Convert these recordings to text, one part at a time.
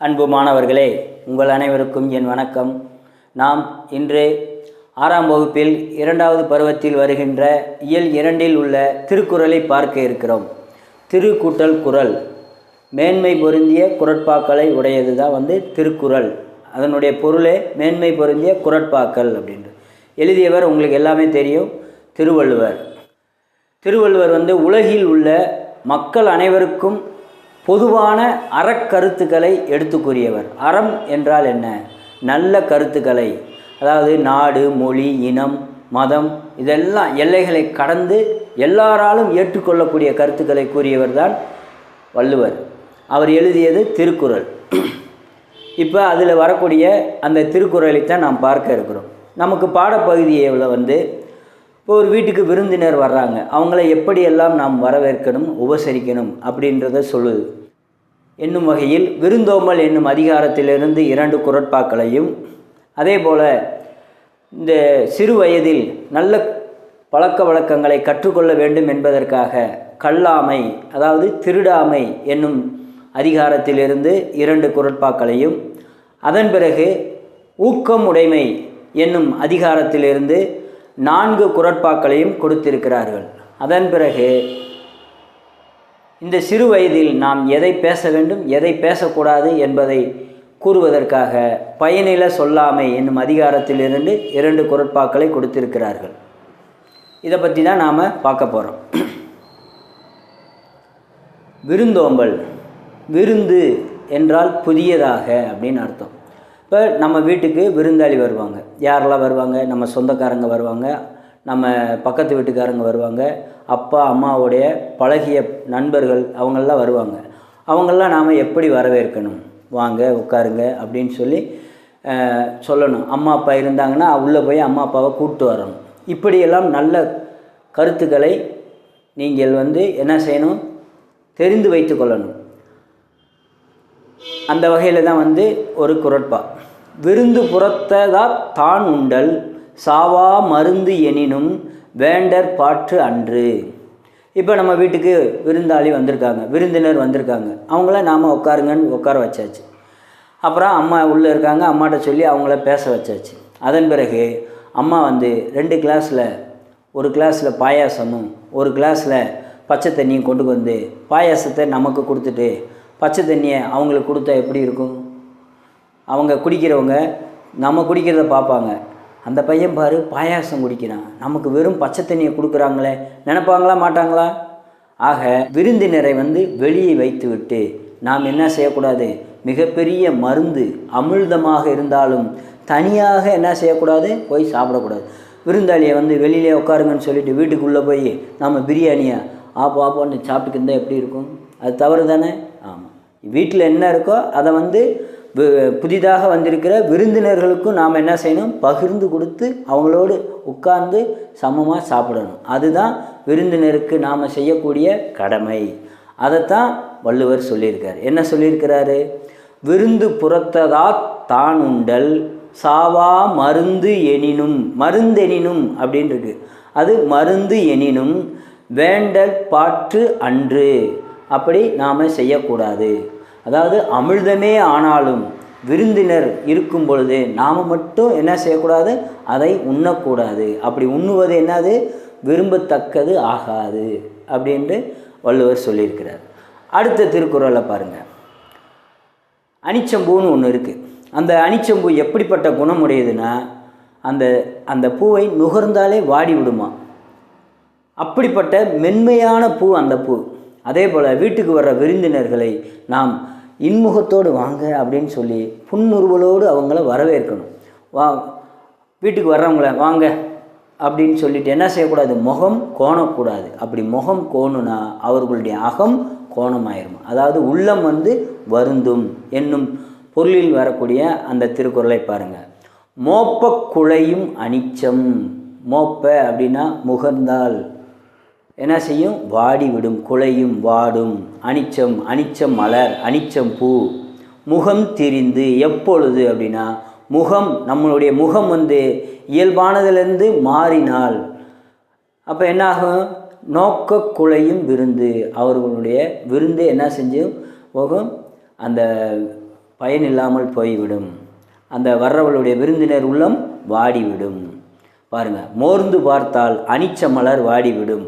அன்பு மாணவர்களே உங்கள் அனைவருக்கும் என் வணக்கம். நாம் இன்று ஆறாம் வகுப்பில் இரண்டாவது பருவத்தில் வருகின்ற இயல் இரண்டில் உள்ள திருக்குறளை பார்க்க இருக்கிறோம். திருக்கூட்டல் குரல் குறள். மேன்மை பொருந்திய குரட்பாக்களை உடையது தான் வந்து திருக்குறள். அதனுடைய பொருளே மேன்மை பொருந்திய குரட்பாக்கள் அப்படின்றது. எழுதியவர் உங்களுக்கு எல்லாமே தெரியும் திருவள்ளுவர். திருவள்ளுவர் வந்து உலகில் உள்ள மக்கள் அனைவருக்கும் பொதுவான அறக்கருத்துக்களை எடுத்து அறம் என்றால் என்ன? நல்ல கருத்துக்களை. அதாவது நாடு மொழி இனம் மதம் இதெல்லாம் எல்லைகளை கடந்து எல்லாராலும் ஏற்றுக்கொள்ளக்கூடிய கருத்துக்களை கூறியவர் தான் வள்ளுவர். அவர் எழுதியது திருக்குறள். இப்போ அதில் வரக்கூடிய அந்த திருக்குறளைத்தான் நாம் பார்க்க இருக்கிறோம். நமக்கு பாடப்பகுதியில் வந்து இப்போ ஒரு வீட்டுக்கு விருந்தினர் வர்றாங்க. அவங்கள எப்படியெல்லாம் நாம் வரவேற்கணும் உபசரிக்கணும் அப்படின்றத சொல்லுது. என்னும் வகையில் விருந்தோம்பல் என்னும் அதிகாரத்திலிருந்து இரண்டு குரட்பாக்களையும் அதே போல் இந்த சிறு வயதில் நல்ல பழக்க வழக்கங்களை கற்றுக்கொள்ள வேண்டும் என்பதற்காக கல்லாமை அதாவது திருடாமை என்னும் அதிகாரத்திலிருந்து இரண்டு குரட்பாக்களையும் அதன் பிறகு ஊக்கம் உடைமை என்னும் அதிகாரத்திலிருந்து நான்கு குரட்பாக்களையும் கொடுத்திருக்கிறார்கள். அதன் பிறகு இந்த சிறு வயதில் நாம் எதை பேச வேண்டும் எதை பேசக்கூடாது என்பதை கூறுவதற்காக பயனில சொல்லாமை என்னும் அதிகாரத்திலிருந்து இரண்டு குரட்பாக்களை கொடுத்திருக்கிறார்கள். இதை பற்றி தான் நாம் பார்க்க போகிறோம் விருந்தோம்பல். விருந்து என்றால் புதியதாக அப்படின்னு அர்த்தம். இப்போ நம்ம வீட்டுக்கு விருந்தாளி வருவாங்க. யாரெல்லாம் வருவாங்க? நம்ம சொந்தக்காரங்க வருவாங்க. நம்ம பக்கத்து வீட்டுக்காரங்க வருவாங்க. அப்பா அம்மாவுடைய பழகிய நண்பர்கள் அவங்கெல்லாம் வருவாங்க. அவங்கெல்லாம் நாம் எப்படி வரவேற்கணும்? வாங்க உட்காருங்க அப்படின்னு சொல்லி சொல்லணும். அம்மா அப்பா இருந்தாங்கன்னா உள்ளே போய் அம்மா அப்பாவை கூப்பிட்டு வரணும். இப்படியெல்லாம் நல்ல கருத்துக்களை நீங்கள் வந்து என்ன செய்யணும்? தெரிந்து வைத்து கொள்ளணும். அந்த வகையில் தான் வந்து ஒரு குரட்பா. விருந்து புறத்ததா தான் உண்டல் சாவா மருந்து எனினும் வேண்டர் பாற்று அன்று. இப்போ நம்ம வீட்டுக்கு விருந்தாளி வந்திருக்காங்க விருந்தினர் வந்திருக்காங்க. அவங்கள நாம் உட்காருங்கன்னு உட்கார வச்சாச்சு. அப்புறம் அம்மா உள்ளே இருக்காங்க அம்மாட்ட சொல்லி அவங்கள பேச வச்சாச்சு. அதன் பிறகு அம்மா வந்து ரெண்டு கிளாஸில் ஒரு கிளாஸில் பாயாசமும் ஒரு கிளாஸில் பச்சை தண்ணியும் கொண்டு வந்து பாயாசத்தை நமக்கு கொடுத்துட்டு பச்சை தண்ணியை அவங்களுக்கு கொடுத்தா எப்படி இருக்கும்? அவங்க குடிக்கிறவங்க நம்ம குடிக்கிறத பார்ப்பாங்க. அந்த பையன் பாரு பாயாசம் குடிக்கிறான். நமக்கு வெறும் பச்சை தண்ணியை கொடுக்குறாங்களே நினைப்பாங்களா மாட்டாங்களா? ஆக விருந்தினரை வந்து வெளியே வைத்துவிட்டு நாம் என்ன செய்யக்கூடாது? மிகப்பெரிய மருந்து அமிழ்தமாக இருந்தாலும் தனியாக என்ன செய்யக்கூடாது? போய் சாப்பிடக்கூடாது. விருந்தாளியை வந்து வெளியிலே உட்காருங்கன்னு சொல்லிட்டு வீட்டுக்குள்ளே போய் நம்ம பிரியாணியை? ஆப்போ ஆப்போன்னு சாப்பிட்டுக்கு இருந்தால் எப்படி இருக்கும்? அது தவறு தானே ஆமாம் வீட்டில் என்ன இருக்கோ அதை வந்து புதிதாக வந்திருக்கிற விருந்தினர்களுக்கும் நாம் என்ன செய்யணும்? பகிர்ந்து கொடுத்து அவங்களோடு உட்கார்ந்து சமமாக சாப்பிடணும். அதுதான் விருந்தினருக்கு நாம் செய்யக்கூடிய கடமை. அதைத்தான் வள்ளுவர் சொல்லியிருக்கார். என்ன சொல்லியிருக்கிறாரு? விருந்து புறத்ததா தான் உண்டல் சாவா மருந்து எனினும் மருந்தெனினும் அப்படின்னு அது மருந்து எனினும் வேண்டல் பாற்று அன்று. அப்படி நாம் செய்யக்கூடாது. அதாவது அமிழ்தமே ஆனாலும் விருந்தினர் இருக்கும் பொழுது நாம் மட்டும் என்ன செய்யக்கூடாது? அதை உண்ணக்கூடாது. அப்படி உண்ணுவது என்னது? விரும்பத்தக்கது ஆகாது அப்படின்ட்டு வள்ளுவர் சொல்லியிருக்கிறார். அடுத்த திருக்குறளை பாருங்கள் அனிச்சம்பூன்னு ஒன்று இருக்குது அந்த அனிச்சம்பூ எப்படிப்பட்ட குணம் உடையதுன்னா அந்த அந்த பூவை நுகர்ந்தாலே வாடி விடுமா? அப்படிப்பட்ட மென்மையான பூ அந்த பூ. அதே போல் வீட்டுக்கு வர்ற விருந்தினர்களை நாம் இன்முகத்தோடு வாங்க அப்படின்னு சொல்லி புன்னுருவலோடு அவங்கள வரவேற்கணும். வா வீட்டுக்கு வர்றவங்கள வாங்க அப்படின்னு சொல்லிட்டு என்ன செய்யக்கூடாது? முகம் கோணக்கூடாது. அப்படி முகம் கோணுனா அவர்களுடைய அகம் கோணமாயிரும். அதாவது உள்ளம் வந்து வருந்தும் என்னும் பொருளில் வரக்கூடிய அந்த திருக்குறளை பாருங்கள் மோப்ப குழையும் அனிச்சம். மோப்ப அப்படின்னா முகர்ந்தால். என்ன செய்யும்? வாடிவிடும் குலையும் வாடும். அனிச்சம் அனிச்சம் மலர் அனிச்சம் பூ. முகம் திரிந்து எப்பொழுது அப்படின்னா முகம் நம்மளுடைய முகம் வந்து இயல்பானதுலேருந்து மாறினால் அப்போ என்னாகும்? நோக்க குலையும் விருந்து. அவர்களுடைய விருந்து என்ன செஞ்சும்? போகும். அந்த பயன் இல்லாமல் போய்விடும். அந்த வர்றவளுடைய விருந்தினர் உள்ளம் வாடிவிடும். பாருங்க மோர்ந்து பார்த்தால் அனிச்ச மலர் வாடிவிடும்.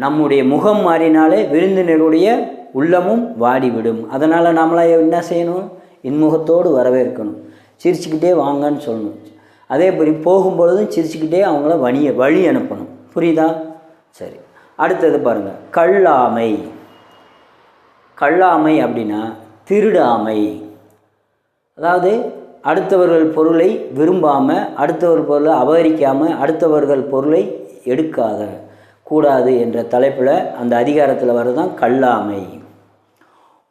நம்முடைய முகம் மாறினாலே விருந்தினருடைய உள்ளமும் வாடிவிடும். அதனால் நம்மளாம் என்ன செய்யணும்? இன்முகத்தோடு வரவேற்கணும். சிரிச்சுக்கிட்டே வாங்கன்னு சொல்லணும். அதே மாதிரி போகும்பொழுதும் சிரிச்சுக்கிட்டே அவங்கள வழிய வழி அனுப்பணும். புரியுதா? சரி. அடுத்தது பாருங்கள் கல்லாமை. கல்லாமை அப்படின்னா திருடாமை. அதாவது அடுத்தவர்கள் பொருளை விரும்பாமல் அடுத்தவர் பொருளை அபகரிக்காமல் அடுத்தவர்கள் பொருளை எடுக்காத. கூடாது என்ற தலைப்பில் அந்த அதிகாரத்தில் வர்றதான் கல்லாமை.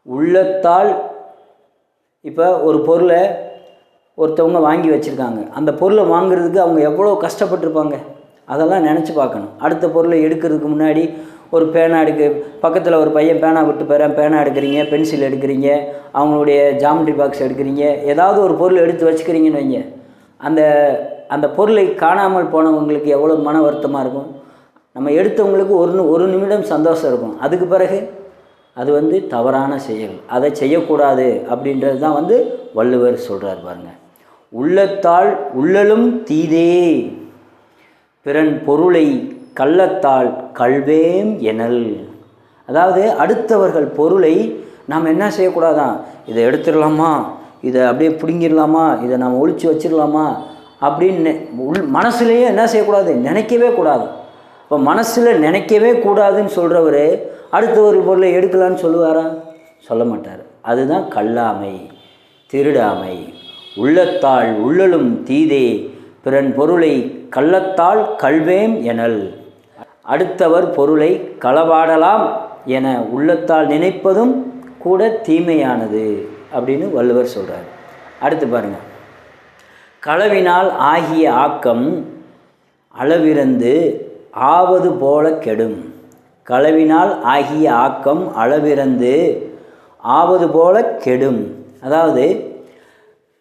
உள்ளத்தால் இப்போ ஒரு பொருளை ஒருத்தவங்க வாங்கி வச்சுருக்காங்க. அந்த பொருளை வாங்குறதுக்கு அவங்க எவ்வளோ கஷ்டப்பட்டிருப்பாங்க? அதெல்லாம் நினச்சி பார்க்கணும். அடுத்த பொருளை எடுக்கிறதுக்கு முன்னாடி ஒரு பேனா எடுக்க பக்கத்தில் ஒரு பையன் பேனா விட்டு போகிறேன் பேனா எடுக்கிறீங்க பென்சில் எடுக்கிறீங்க அவங்களுடைய ஜாமெட்ரி பாக்ஸ் எடுக்கிறீங்க ஏதாவது ஒரு பொருள் எடுத்து வச்சுக்கிறீங்கன்னு வைங்க. அந்த அந்த பொருளை காணாமல் போனவங்களுக்கு எவ்வளோ மன வருத்தமாக இருக்கும்? நம்ம எடுத்தவங்களுக்கு ஒரு ஒரு நிமிடம் சந்தோஷம் இருக்கும். அதுக்கு பிறகு அது வந்து தவறான செயல். அதை செய்யக்கூடாது அப்படின்றது தான் வந்து வள்ளுவர் சொல்கிறார் பாருங்க. உள்ளத்தால் உள்ளலும் தீதே. பிறன் பொருளை கள்ளத்தால் கல்வேம் எனல். அதாவது அடுத்தவர்கள் பொருளை நாம் என்ன செய்யக்கூடாதான் இதை எடுத்துடலாமா? இதை அப்படியே பிடுங்கிடலாமா? இதை நாம் ஒழிச்சு வச்சிடலாமா? அப்படின்னு நெ- உள் மனசுலேயே என்ன செய்யக்கூடாது? நினைக்கவே கூடாது. இப்போ மனசில் நினைக்கவே கூடாதுன்னு சொல்கிறவர் அடுத்த ஒரு பொருளை எடுக்கலான்னு சொல்லுவாரா? சொல்ல மாட்டார். அதுதான் கல்லாமை திருடாமை. உள்ளத்தால் உள்ளலும் தீதே பிறன் பொருளை கள்ளத்தால் கல்வேம் எனல். அடுத்தவர் பொருளை களவாடலாம் என உள்ளத்தால் நினைப்பதும் கூட தீமையானது அப்படின்னு வள்ளுவர் சொல்கிறார் அடுத்து பாருங்கள் களவினால் ஆகிய ஆக்கம் அளவிறந்து ஆவது போல கெடும். களவினால் ஆகிய ஆக்கம் அளவிறந்து ஆவது போல கெடும். அதாவது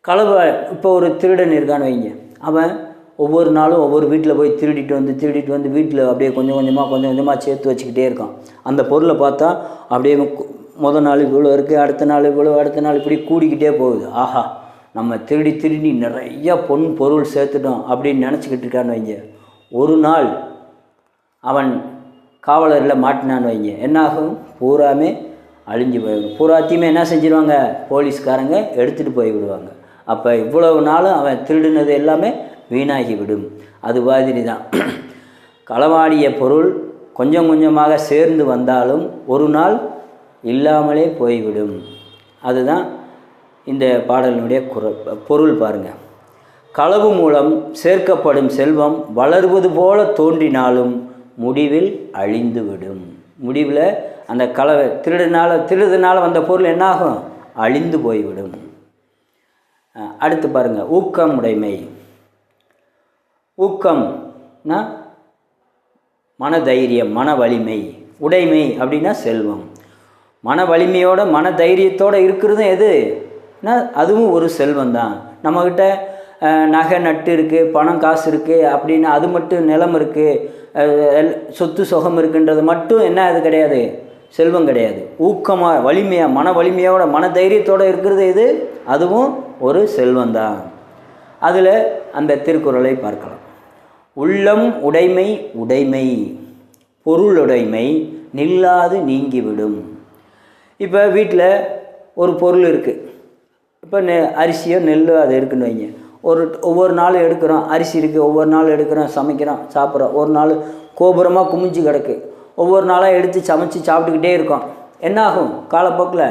களவு இப்போ ஒரு திருடன் இருக்கான்னு வைங்க. அவன் ஒவ்வொரு நாளும் ஒவ்வொரு வீட்டில் போய் திருடிட்டு வந்து திருடிட்டு வந்து வீட்டில் அப்படியே கொஞ்சம் கொஞ்சமாக கொஞ்சம் கொஞ்சமாக சேர்த்து வச்சுக்கிட்டே இருக்கான். அந்த பொருளை பார்த்தா அப்படியே முதல் நாள் இவ்வளோ இருக்குது அடுத்த நாள் இவ்வளோ அடுத்த நாள் இப்படி கூடிக்கிட்டே போகுது. ஆஹா நம்ம திருடி திருடி நிறையா பொன் பொருள் சேர்த்துட்டோம் அப்படின்னு நினச்சிக்கிட்டு இருக்கான்னு வைங்க. ஒரு நாள் அவன் காவலரில் மாட்டினான்னு வைங்க. என்னாகும்? பூராமே அழிஞ்சு போயிடும். பூராத்தையுமே என்ன செஞ்சிருவாங்க? போலீஸ்காரங்க எடுத்துகிட்டு போய் விடுவாங்க. அப்போ இவ்வளவு நாளும் அவன் திருடினது எல்லாமே வீணாகிவிடும் அது மாதிரி தான் களவாடிய பொருள் கொஞ்சம் கொஞ்சமாக சேர்ந்து வந்தாலும் ஒரு நாள் இல்லாமலே போய்விடும். அதுதான் இந்த பாடலினுடைய குற பொருள் பாருங்கள் களவு மூலம் சேர்க்கப்படும் செல்வம் வளர்வது போல தோன்றினாலும் முடிவில் அழிந்துவிடும். முடிவில் அந்த கலவை திருடுனால திருடுனால வந்த பொருள் என்னாகும்? அழிந்து போய்விடும். அடுத்து பாருங்கள் ஊக்கம் உடைமை. ஊக்கம்னா மன தைரியம் மன வலிமை உடைமை அப்படின்னா செல்வம். மன வலிமையோட மன தைரியத்தோடு இருக்கிறதும் எதுனா அதுவும் ஒரு செல்வம் தான் நம்மக்கிட்ட நகை நட்டு இருக்குது பணம் காசு இருக்குது அப்படின்னு அது மட்டும் நிலம் இருக்குது சொத்து சுகம் இருக்குன்றது மட்டும் என்ன அது கிடையாது? செல்வம் கிடையாது. ஊக்கமாக வலிமையாக மன வலிமையோட மன தைரியத்தோடு இருக்கிறது இது அதுவும் ஒரு செல்வம் தான். அதில் அந்த திருக்குறளை பார்க்கலாம். உள்ளம் உடைமை உடைமை பொருளுடைமை நில்லாது நீங்கிவிடும். இப்போ வீட்டில் ஒரு பொருள் இருக்குது இப்போ நெ அரிசியோ நெல்லோ அது இருக்குன்னு வைங்க. ஒரு ஒவ்வொரு நாளும் எடுக்கிறோம். அரிசி இருக்குது ஒவ்வொரு நாள் எடுக்கிறோம் சமைக்கிறோம் சாப்பிட்றோம். ஒரு நாள் கோபுரமாக குமிஞ்சு கிடக்கு. ஒவ்வொரு நாளாக எடுத்து சமைச்சு சாப்பிட்டுக்கிட்டே இருக்கோம். என்னாகும்? காலப்போக்கில்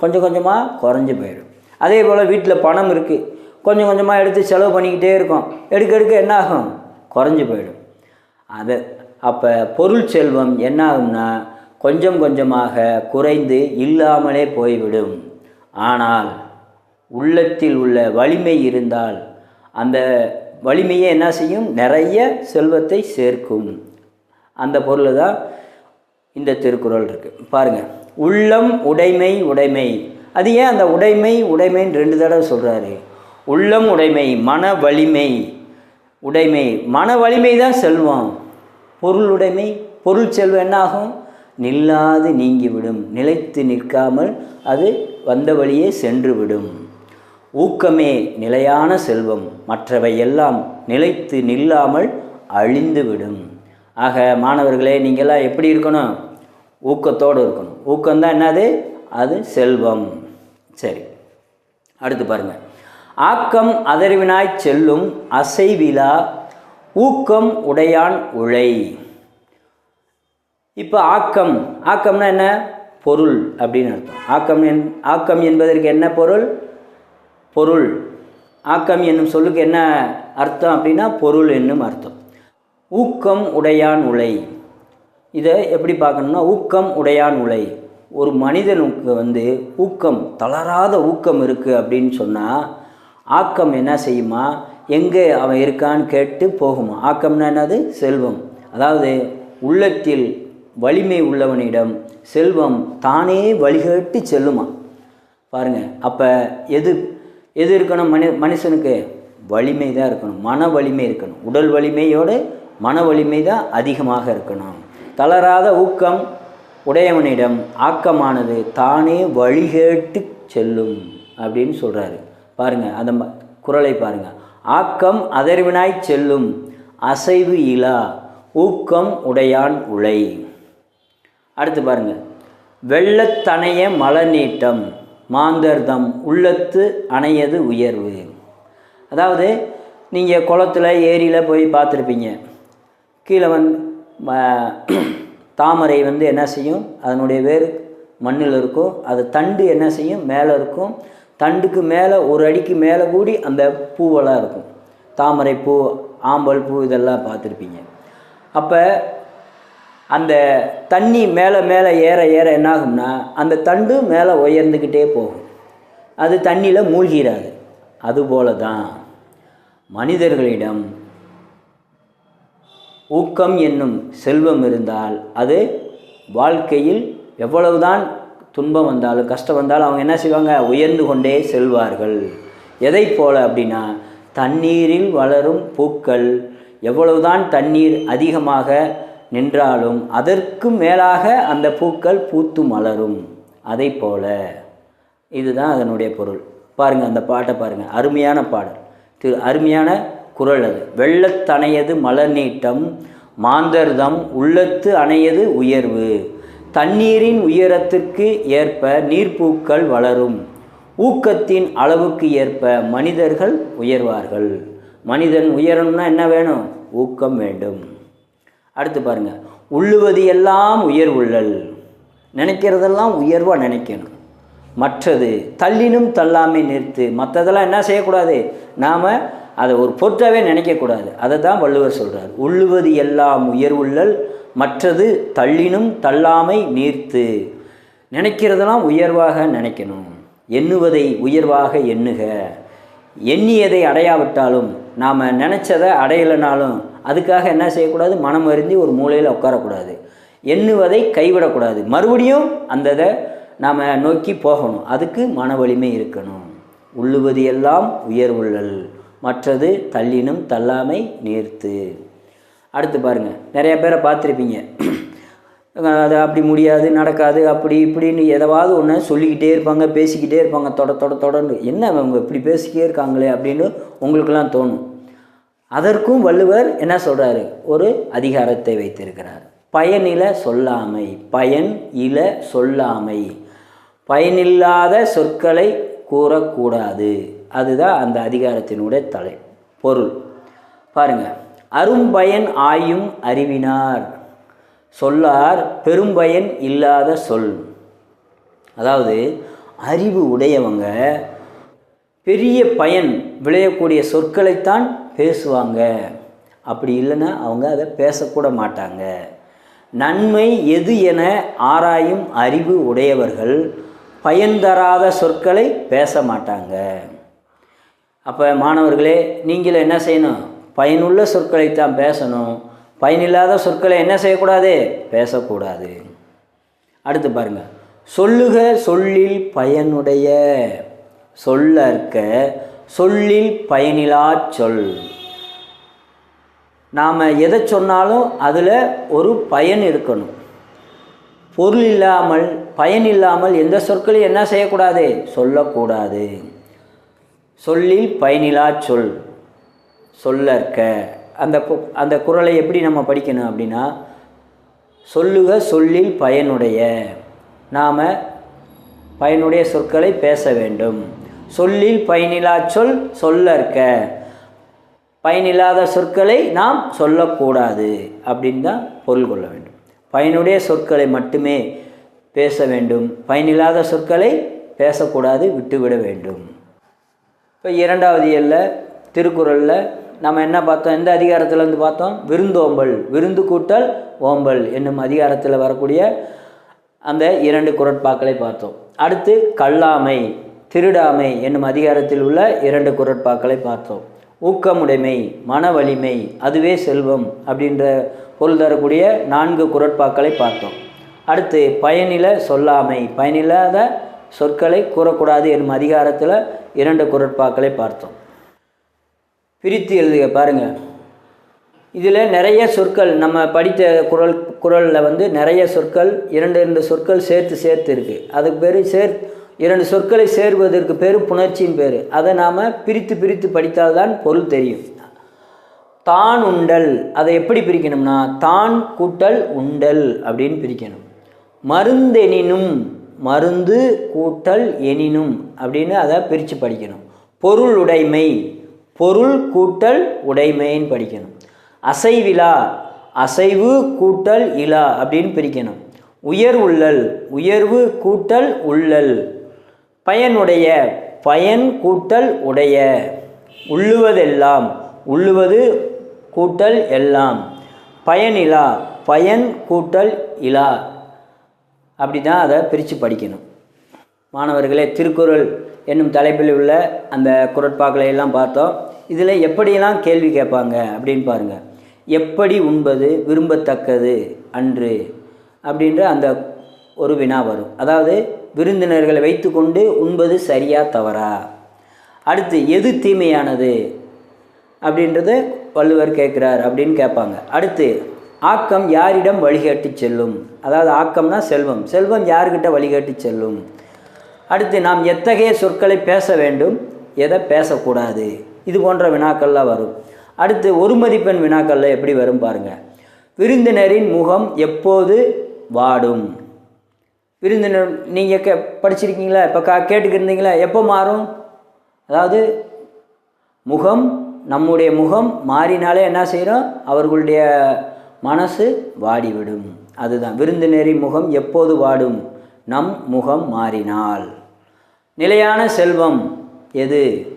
கொஞ்சம் கொஞ்சமாக குறைஞ்சி போயிடும். அதே போல் வீட்டில் பணம் இருக்குது கொஞ்சம் கொஞ்சமாக எடுத்து செலவு பண்ணிக்கிட்டே இருக்கோம். எடுக்க எடுக்க என்னாகும்? குறைஞ்சி போயிடும். அது அப்போ பொருள் செல்வம் என்ன ஆகும்னா கொஞ்சம் கொஞ்சமாக குறைந்து இல்லாமலே போய்விடும். ஆனால் உள்ளத்தில் உள்ள வலிமை இருந்தால் அந்த வலிமையை என்ன செய்யும்? நிறைய செல்வத்தை சேர்க்கும். அந்த பொருள் தான் இந்த திருக்குறள் இருக்குது பாருங்கள் உள்ளம் உடைமை உடைமை. அது ஏன் அந்த உடைமை உடைமைன்னு ரெண்டு தடவை சொல்கிறாரு உள்ளம் உடைமை மன வலிமை. உடைமை. மன வலிமை தான் செல்வம். பொருள் உடைமை பொருள் செல்வம் என்னாகும் நில்லாது நீங்கிவிடும். நிலைத்து நிற்காமல் அது வந்த வழியே சென்று விடும். ஊக்கமே நிலையான செல்வம். மற்றவை எல்லாம் நிலைத்து நில்லாமல் அழிந்துவிடும். ஆக மாணவர்களே நீங்கள்லாம் எப்படி இருக்கணும்? ஊக்கத்தோடு இருக்கணும். ஊக்கம்தான் என்னது? அது செல்வம். சரி. அடுத்து பாருங்கள் ஆக்கம் அதர்வினாய் செல்லும் அசைவிலா ஊக்கம் உடையான் உழை. இப்போ ஆக்கம் ஆக்கம்னா என்ன? பொருள் அப்படின்னு அர்த்தம். ஆக்கம் என் ஆக்கம் என்பதற்கு என்ன பொருள்? பொருள். ஆக்கம் என்னும் சொல்லுக்கு என்ன அர்த்தம் அப்படின்னா பொருள் என்னும் அர்த்தம். ஊக்கம் உடையான் உலை. இதை எப்படி பார்க்கணும்னா ஊக்கம் உடையான் உலை. ஒரு மனிதனுக்கு வந்து ஊக்கம் தளராத ஊக்கம் இருக்குது அப்படின்னு சொன்னால் ஆக்கம் என்ன செய்யுமா? எங்கே அவன் இருக்கான்னு கேட்டு போகுமா? ஆக்கம்னா என்னது? செல்வம். அதாவது உள்ளத்தில் வலிமை உள்ளவனிடம் செல்வம் தானே வழிகேட்டு செல்லுமா? பாருங்க. அப்போ எது எது இருக்கணும்? மனி மனுஷனுக்கு வலிமை தான் இருக்கணும். மன வலிமை இருக்கணும். உடல் வலிமையோடு மன வலிமை தான் அதிகமாக இருக்கணும். தளராத ஊக்கம் உடையவனிடம் ஆக்கமானது தானே வழிகேட்டு செல்லும் அப்படின்னு சொல்கிறாரு பாருங்க அந்த ம- குறளை பாருங்க. ஆக்கம் அதர்வினாய் செல்லும். அசைவு இலா. ஊக்கம் உடையான் உழை. அடுத்து பாருங்க. வெள்ளத்தனைய மலநீட்டம் மாந்தர்தம் உள்ளத்து அணையது உயர்வு. அதாவது நீங்கள் குளத்துல ஏரியில் போய் பார்த்துருப்பீங்க. கீழே வந்து தாமரை வந்து என்ன செய்யும்? அதனுடைய வேர் மண்ணில் இருக்கும். அது தண்டு என்ன செய்யும்? மேலே இருக்கும். தண்டுக்கு மேலே ஒரு அடிக்கு மேலே கூடி அந்த பூவெல்லாம் இருக்கும். தாமரை பூ ஆம்பல் பூ இதெல்லாம் பார்த்துருப்பீங்க. அப்போ அந்த தண்ணி மேலே மேலே ஏற ஏற என்னாகும்னா அந்த தண்டு மேலே உயர்ந்துக்கிட்டே போகும். அது தண்ணியில் மூழ்கிறாது. அதுபோல தான் மனிதர்களிடம் ஊக்கம் என்னும் செல்வம் இருந்தால் அது வாழ்க்கையில் எவ்வளவுதான் துன்பம் வந்தாலும் கஷ்டம் வந்தாலும் அவங்க என்ன செய்வாங்க? உயர்ந்து கொண்டே செல்வார்கள். எதை போல அப்படின்னா தண்ணீரில் வளரும் பூக்கள் எவ்வளவுதான் தண்ணீர் அதிகமாக நின்றாலும் அதற்கும் மேலாக அந்த பூக்கள் பூத்து மலரும். அதை போல. இதுதான் அதனுடைய பொருள். பாருங்கள் அந்த பாட்டை பாருங்கள் அருமையான பாடல். திரு அருமையான குரல் அது. வெள்ளத்தணையது மலர் நீட்டம் மாந்தர்தம் உள்ளத்து அணையது உயர்வு. தண்ணீரின் உயரத்திற்கு ஏற்ப நீர்ப்பூக்கள் வளரும். ஊக்கத்தின் அளவுக்கு ஏற்ப மனிதர்கள் உயர்வார்கள். மனிதன் உயரணும்னா என்ன வேணும்? ஊக்கம் வேண்டும். அடுத்து பாருங்க. உள்ளுவது எல்லாம் உயர்வுள்ளல் நினைக்கிறதெல்லாம் உயர்வாக நினைக்கணும். மற்றது தள்ளினும் தள்ளாமை நிறுத்து. மற்றதெல்லாம் என்ன செய்யக்கூடாது? நாம் அதை ஒரு பொருட்டாகவே நினைக்கக்கூடாது. அதை தான் வள்ளுவர் சொல்கிறார் உள்ளுவது எல்லாம் உயர்வுள்ளல் மற்றது தள்ளினும் தள்ளாமை நீர்த்து நினைக்கிறதெல்லாம் உயர்வாக நினைக்கணும். எண்ணுவதை உயர்வாக எண்ணுக. எண்ணியதை அடையாவிட்டாலும் நாம் நினச்சதை அடையலைனாலும் அதுக்காக என்ன செய்யக்கூடாது? மனம் அருந்தி ஒரு மூலையில் உட்காரக்கூடாது. எண்ணுவதை கைவிடக்கூடாது. மறுபடியும் அந்த இதை நாம் நோக்கி போகணும். அதுக்கு மன வலிமை இருக்கணும். உள்ளுவது எல்லாம் உயர்வுள்ளல் மற்றது தள்ளினும் தள்ளாமை நேர்த்து. அடுத்து பாருங்கள் நிறைய பேரை பார்த்துருப்பீங்க. அது அப்படி முடியாது நடக்காது அப்படி இப்படின்னு எதாவது ஒன்று சொல்லிக்கிட்டே இருப்பாங்க பேசிக்கிட்டே இருப்பாங்க தொட தொட தொடர்ந்து என்ன அவங்க இப்படி பேசிக்கிட்டே இருக்காங்களே அப்படின்னு உங்களுக்கெல்லாம் தோணும். அதற்கும் வள்ளுவர் என்ன சொல்கிறாரு ஒரு அதிகாரத்தை வைத்திருக்கிறார். பயனில சொல்லாமை பயன் இல சொல்லாமை. பயனில்லாத சொற்களை கூறக்கூடாது. அதுதான் அந்த அதிகாரத்தினுடைய தலை பொருள். பாருங்க அரும்பயன் ஆயும் அறிவினார். சொல்லார் பெரும்பயன் இல்லாத சொல். அதாவது அறிவு உடையவங்க பெரிய பயன் விளையக்கூடிய சொற்களைத்தான் பேசுவாங்க. அப்படி இல்லைன்னா அவங்க அதை பேசக்கூட மாட்டாங்க. நன்மை எது என ஆராயும் அறிவு உடையவர்கள் பயன் தராத சொற்களை பேச மாட்டாங்க. அப்போ மாணவர்களே நீங்கள் என்ன செய்யணும்? பயனுள்ள சொற்களைத்தான் பேசணும். பயனில்லாத சொற்களை என்ன செய்யக்கூடாது? பேசக்கூடாது. அடுத்து பாருங்கள் சொல்லுக சொல்லில் பயனுடைய. சொல்லற்க சொல்லில் பயனிலா சொல். நாம் எதை சொன்னாலும் அதில் ஒரு பயன் இருக்கணும். பொருள் இல்லாமல் பயன் இல்லாமல் எந்த சொற்களையும் என்ன செய்யக்கூடாது? சொல்லக்கூடாது. சொல்லில் பயனிலா சொல். சொல்லற்க. அந்த கு- அந்த குரலை எப்படி நம்ம படிக்கணும் அப்படின்னா சொல்லுக சொல்லில் பயனுடைய. நாம் பயனுடைய சொற்களை பேச வேண்டும். சொல்லில் பயனிலா சொல் சொல்ல இருக்க பயனில்லாத சொற்களை நாம் சொல்லக்கூடாது அப்படின்னு தான் பொருள் கொள்ள வேண்டும். பயனுடைய சொற்களை மட்டுமே பேச வேண்டும். பயனில்லாத சொற்களை பேசக்கூடாது விட்டுவிட வேண்டும். இப்போ இரண்டாவது இயல்ல திருக்குறளில் நம்ம என்ன பார்த்தோம்? எந்த அதிகாரத்திலேருந்து பார்த்தோம்? விருந்தோம்பல் விருந்து கூட்டல் ஓம்பல் என்னும் அதிகாரத்தில் வரக்கூடிய அந்த இரண்டு குரட்பாக்களை பார்த்தோம். அடுத்து கல்லாமை. திருடாமை என்னும் அதிகாரத்தில் உள்ள இரண்டு குரட்பாக்களை பார்த்தோம். ஊக்கமுடைமை மன வலிமை அதுவே செல்வம் அப்படின்ற பொருள் தரக்கூடிய நான்கு குரட்பாக்களை பார்த்தோம். அடுத்து பயனில சொல்லாமை பயனில்லாத சொற்களை கூறக்கூடாது என்னும் அதிகாரத்தில் இரண்டு குரட்பாக்களை பார்த்தோம். பிரித்து எழுதுக பாருங்கள் இதில் நிறைய சொற்கள் நம்ம படித்த குரல் குரலில் வந்து நிறைய சொற்கள் இரண்டு இரண்டு சொற்கள் சேர்த்து சேர்த்து இருக்குது அதுக்கு பேர் சேர் இரண்டு சொற்களை சேர்வதற்கு பேர் புணர்ச்சியின் பேர். அதை நாம் பிரித்து பிரித்து படித்தால்தான் பொருள் தெரியும். தான் உண்டல். அதை எப்படி பிரிக்கணும்னா தான் கூட்டல் உண்டல் அப்படின்னு பிரிக்கணும். மருந்தெனினும் மருந்து கூட்டல் எனினும் அப்படின்னு அதை பிரித்து படிக்கணும். பொருள் உடைமை. பொருள் கூட்டல் உடைமைன்னு படிக்கணும். அசைவிலா. அசைவு கூட்டல் இலா அப்படின்னு பிரிக்கணும். உயர் உள்ளல். உயர்வு கூட்டல் உள்ளல். பயனுடைய பயன் கூட்டல் உடைய. உள்ளுவதெல்லாம் உள்ளுவது கூட்டல் எல்லாம். பயனிலா பயன் கூட்டல் இலா. அப்படி தான் அதை பிரித்து படிக்கணும். மாணவர்களே திருக்குறள் என்னும் தலைப்பில் உள்ள அந்த குரட்பாக்களை எல்லாம் பார்த்தோம். இதில் எப்படியெல்லாம் கேள்வி கேட்பாங்க அப்படின்னு பாருங்கள் எப்படி உண்பது விரும்பத்தக்கது அன்று அப்படின்ற அந்த ஒரு வினா வரும். அதாவது விருந்தினர்களை வைத்துக்கொண்டு உண்பது சரியா தவறா? அடுத்து எது தீமையானது? அப்படின்றது வள்ளுவர் கேட்குறார் அப்படின்னு கேட்பாங்க. அடுத்து ஆக்கம் யாரிடம் வழிகாட்டி செல்லும்? அதாவது ஆக்கம்னா செல்வம். செல்வம் யார்கிட்ட வழிகாட்டி செல்லும்? அடுத்து நாம் எத்தகைய சொற்களை பேச வேண்டும்? எதை பேசக்கூடாது? இது போன்ற வினாக்கள்லாம் வரும். அடுத்து ஒரு மதிப்பெண் வினாக்களில் எப்படி வரும் பாருங்கள் விருந்தினரின் முகம் எப்போது வாடும்? விருந்தினர் நீங்கள் கே படிச்சிருக்கீங்களா? இப்போ கா கேட்டுக்கிருந்தீங்களா? எப்போ மாறும்? அதாவது முகம் நம்முடைய முகம் மாறினாலே என்ன செய்கிறோம் அவர்களுடைய மனசு வாடிவிடும். அதுதான். விருந்தினரின் முகம் எப்போது வாடும்? நம் முகம் மாறினால். நிலையான செல்வம் எது?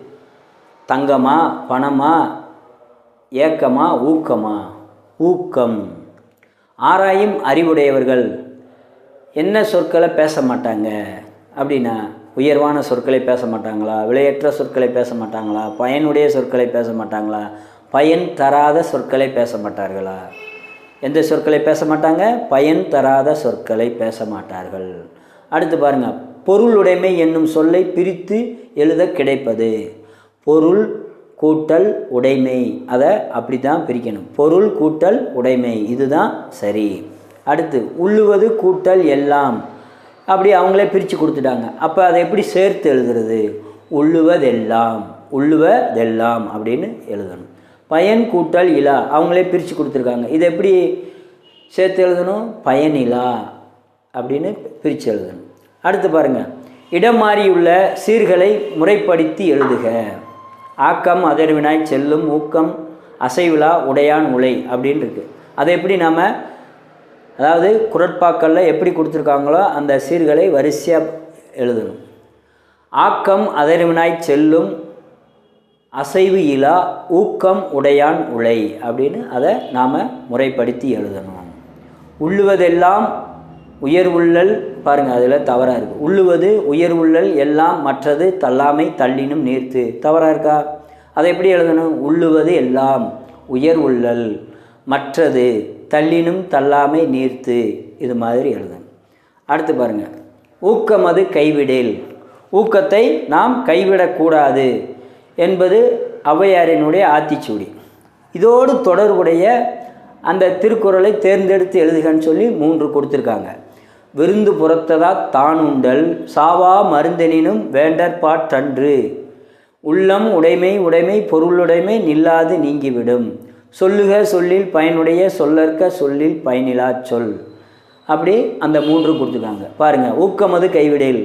தங்கமா பணமா ஏக்கமா ஊக்கமா? ஊக்கம். ஆராயும் அறிவுடையவர்கள் என்ன சொற்களை பேச மாட்டாங்க? அப்படின்னா உயர்வான சொற்களை பேச மாட்டாங்களா? விலையற்ற சொற்களை பேச மாட்டாங்களா? பயனுடைய சொற்களை பேச மாட்டாங்களா? பயன் தராத சொற்களை பேச மாட்டார்களா? எந்த சொற்களை பேச மாட்டாங்க? பயன் தராத சொற்களை பேச மாட்டார்கள். அடுத்து பாருங்கள் பொருளுடைமை என்னும் சொல்லை பிரித்து எழுத கிடைப்பது. பொருள் கூட்டல் உடைமை. அதை அப்படி தான் பிரிக்கணும். பொருள் கூட்டல் உடைமை. இதுதான் சரி. அடுத்து உள்ளுவது கூட்டல் எல்லாம். அப்படி அவங்களே பிரித்து கொடுத்துட்டாங்க. அப்போ அதை எப்படி சேர்த்து எழுதுறது? உள்ளுவதெல்லாம். உள்ளுவதெல்லாம் அப்படின்னு எழுதணும். பயன் கூட்டல் இலா அவங்களே பிரித்து கொடுத்துருக்காங்க. இதை எப்படி சேர்த்து எழுதணும்? பயன் இலா அப்படின்னு பிரித்து எழுதணும். அடுத்து பாருங்கள் இடம் மாறியுள்ள சீர்களை முறைப்படுத்தி எழுதுக. ஆக்கம் அதர்வினாய் செல்லும் ஊக்கம் அசைவிழா உடையான் உலை அப்படின்னு இருக்குது அதை எப்படி நாம் அதாவது குரட்பாக்களில் எப்படி கொடுத்துருக்காங்களோ அந்த சீர்களை வரிசையாக எழுதணும். ஆக்கம் அதர்வினாய் செல்லும் அசைவு இலா ஊக்கம் உடையான் உழை அப்படின்னு அதை நாம் முறைப்படுத்தி எழுதணும். உள்ளுவதெல்லாம் உயர்வுள்ளல் பாருங்கள் அதில் தவறாக இருக்குது உள்ளுவது உயர்வுள்ளல் எல்லாம் மற்றது தள்ளாமை தள்ளினும் நீர்த்து. தவறாக இருக்கா? அதை எப்படி எழுதணும்? உள்ளுவது எல்லாம் உயர்வுள்ளல் மற்றது தள்ளினும் தள்ளாமை நீர்த்து. இது மாதிரி எழுதணும் அடுத்து பாருங்கள் ஊக்கம் அது கைவிடேல். ஊக்கத்தை நாம் கைவிடக்கூடாது என்பது ஔவையாரினுடைய ஆத்திச்சூடி. இதோடு தொடர்புடைய அந்த திருக்குறளை தேர்ந்தெடுத்து எழுதுகன்னு சொல்லி மூன்று கொடுத்துருக்காங்க. விருந்து புறத்ததா தான் உண்டல் சாவா மருந்தெனினும் வேண்டற்பாற்றன்று உள்ளம் உடைமை உடைமை பொருளுடைமை நில்லாது நீங்கிவிடும். சொல்லுக சொல்லில் பயனுடைய சொல்லற்க சொல்லில் பயனிலா சொல். அப்படி அந்த மூன்று கொடுத்துருக்காங்க பாருங்கள் ஊக்கமது கைவிடல்.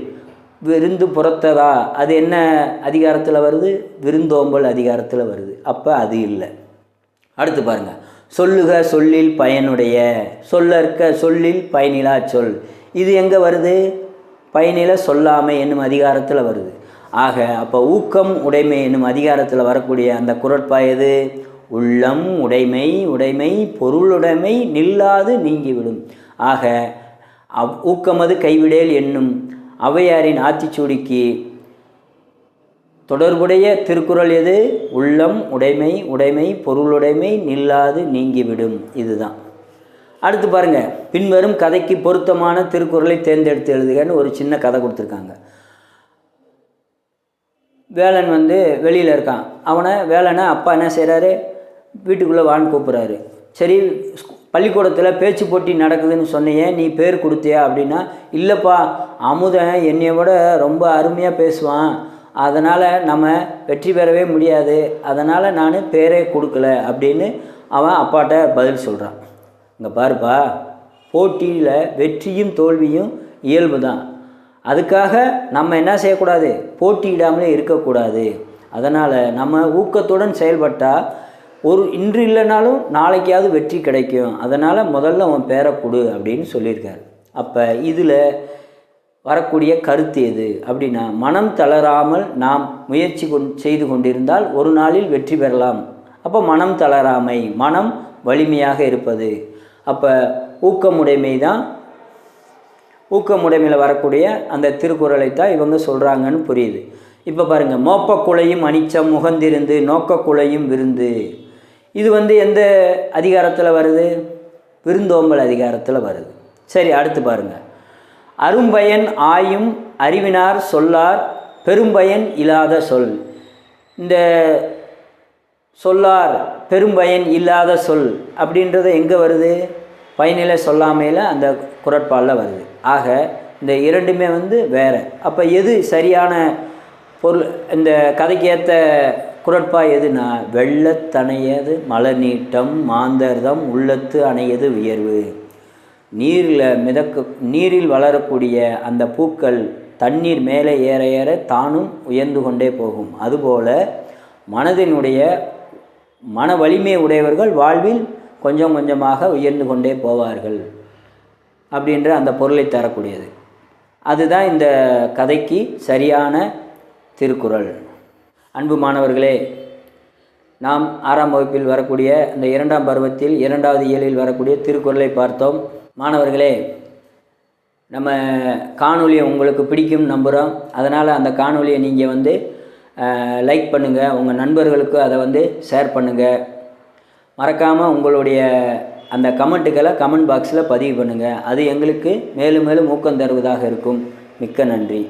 விருந்து புறத்ததா? அது என்ன அதிகாரத்தில் வருது? விருந்தோம்பல் அதிகாரத்தில் வருது. அப்போ அது இல்லை. அடுத்து பாருங்கள் சொல்லுக சொல்லில் பயனுடைய சொல்லற்க சொல்லில் பயனிலா சொல். இது எங்கே வருது? பயனில சொல்லாமை என்னும் அதிகாரத்தில் வருது. ஆக அப்போ ஊக்கம் உடைமை என்னும் அதிகாரத்தில் வரக்கூடிய அந்த குரட்பா எது? உள்ளம் உடைமை உடைமை பொருளுடைமை நில்லாது நீங்கிவிடும். ஆக அவ் ஊக்கமது கைவிடேல் என்னும் ஔவையாரின் ஆத்திச்சூடிக்கு தொடர்புடைய திருக்குறள் எது? உள்ளம் உடைமை உடைமை பொருளுடைமை நில்லாது நீங்கிவிடும். இதுதான். அடுத்து பாருங்கள் பின்வரும் கதைக்கு பொருத்தமான திருக்குறளை தேர்ந்தெடுத்து எழுதுகன்னு ஒரு சின்ன கதை கொடுத்துருக்காங்க. வேலன் வந்து வெளியில் இருக்கான். அவனை வேலனை அப்பா என்ன செய்கிறாரு வீட்டுக்குள்ளே வான்னு கூப்பிட்றாரு. சரி பள்ளிக்கூடத்தில் பேச்சு போட்டி நடக்குதுன்னு சொன்னியே நீ பேர் கொடுத்தியா அப்படின்னா இல்லைப்பா அமுதன் என்னைய விட ரொம்ப அருமையாக பேசுவான். அதனால் நம்ம வெற்றி பெறவே முடியாது. அதனால் நான் பேரே கொடுக்கல அப்படின்னு அவன் அப்பாட்ட பதில் சொல்கிறான் இங்கே பாருப்பா போட்டியில் வெற்றியும் தோல்வியும் இயல்பு தான் அதுக்காக நம்ம என்ன செய்யக்கூடாது? போட்டியிடாமலே இருக்கக்கூடாது. அதனால் நம்ம ஊக்கத்துடன் செயல்பட்டால் ஒரு இன்று இல்லைனாலும் நாளைக்காவது வெற்றி கிடைக்கும். அதனால் முதல்ல அவன் பேரை கொடு அப்படின்னு சொல்லியிருக்காரு. அப்போ இதில் வரக்கூடிய கருத்து எது? அப்படின்னா மனம் தளராமல் நாம் முயற்சி கொண் செய்து கொண்டிருந்தால் ஒரு நாளில் வெற்றி பெறலாம். அப்போ மனம் தளராமை மனம் வலிமையாக இருப்பது. அப்போ ஊக்கமுடைமை தான். ஊக்கமுடைமையில் வரக்கூடிய அந்த திருக்குறளை தான் இவங்க சொல்கிறாங்கன்னு புரியுது. இப்போ பாருங்கள் மோப்பக்குலையும் அனிச்சம் முகந்திருந்து நோக்கக்குலையும் விருந்து. இது வந்து எந்த அதிகாரத்தில் வருது? விருந்தோம்பல் அதிகாரத்தில் வருது. சரி அடுத்து பாருங்கள் அரும்பயன் ஆயும் அறிவினார் சொல்லார் பெரும்பயன் இல்லாத சொல். இந்த சொல்லார் பெரும்பயன் இல்லாத சொல் அப்படின்றது எங்கே வருது? பயனில சொல்லாமையில் அந்த குரட்பாலில் வருது. ஆக இந்த இரண்டுமே வந்து வேறு. அப்போ எது சரியான பொருள் இந்த கதைக்கு ஏற்ற குரட்பா எதுனா வெள்ளத்தணையது மலர் நீட்டம் மாந்தர்தம் உள்ளத்து அணையது உயர்வு நீரில் மிதக்க நீரில் வளரக்கூடிய அந்த பூக்கள் தண்ணீர் மேலே ஏற ஏற தானும் உயர்ந்து கொண்டே போகும். அதுபோல் மனதினுடைய மன வலிமை உடையவர்கள் வாழ்வில் கொஞ்சம் கொஞ்சமாக உயர்ந்து கொண்டே போவார்கள் அப்படின்ற அந்த பொருளை தரக்கூடியது. அதுதான் இந்த கதைக்கு சரியான திருக்குறள். அன்பு மாணவர்களே நாம் ஆறாம் வகுப்பில் வரக்கூடிய அந்த இரண்டாம் பருவத்தில் இரண்டாவது இயலில் வரக்கூடிய திருக்குறளை பார்த்தோம். மாணவர்களே நம்ம காணொலியை உங்களுக்கு பிடிக்கும் நம்புகிறோம் அதனால் அந்த காணொலியை நீங்கள் வந்து லைக் பண்ணுங்கள் உங்கள் நண்பர்களுக்கு அதை வந்து ஷேர் பண்ணுங்கள் மறக்காமல் உங்களுடைய அந்த கமெண்ட்டுகளை கமெண்ட் பாக்ஸில் பதிவு பண்ணுங்கள் அது எங்களுக்கு மேலும் மேலும் ஊக்கம் தருவதாக இருக்கும். மிக்க நன்றி.